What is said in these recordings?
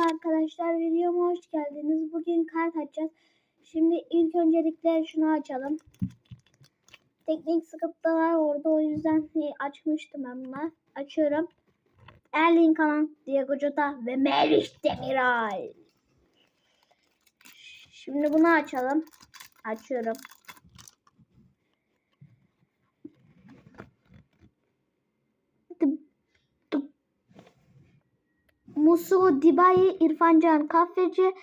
Merhaba arkadaşlar videoma hoş geldiniz. Bugün kart açacağız. Şimdi ilk öncelikle şunu açalım. Teknik sıkıntı var orada o yüzden açmıştım ben bunu. Açıyorum. Erling Haaland, Diego Jota ve Merih Demiral. Şimdi bunu açalım. Açıyorum. Musu Dibayi, İrfan Can Kahveci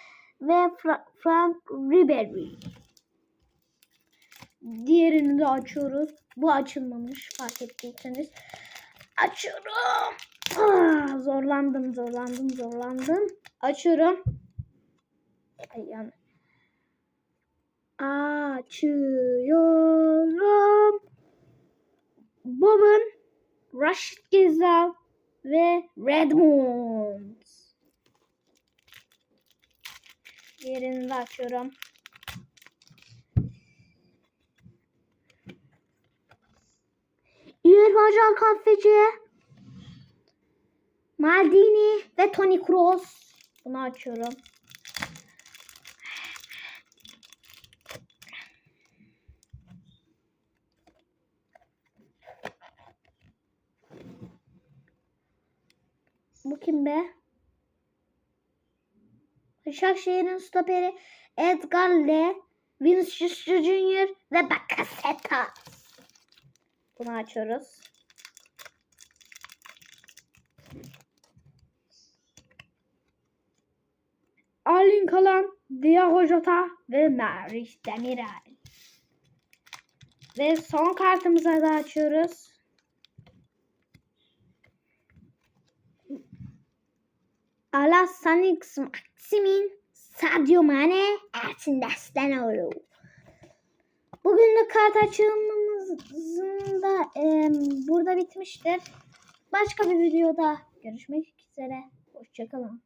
ve Fra Frank Ribery. Diğerini de açıyoruz. Bu açılmamış fark ettiyseniz. Açıyorum. Ah, zorlandım, zorlandım, zorlandım. Açıyorum. Ay yan. Açıyorum. Bob'un Rashid Gezal ve Redmond. De açıyorum. İrfan Can Kahveci. Maldini ve Toni Kroos. Bunu açıyorum. Bu kim be? Başakşehir'in stoperi Edgar Le, Vinicius Junior ve Bakasetas. Bunu açıyoruz. Erling Haaland, Diego Jota ve Merih Demiral. Ve son kartımıza da açıyoruz. Alasanix Maximin, Sadio Mane, Ersin Destanoğlu. Bugünlük kart açılımımızın da e, burada bitmiştir. Başka bir videoda görüşmek üzere. Hoşçakalın.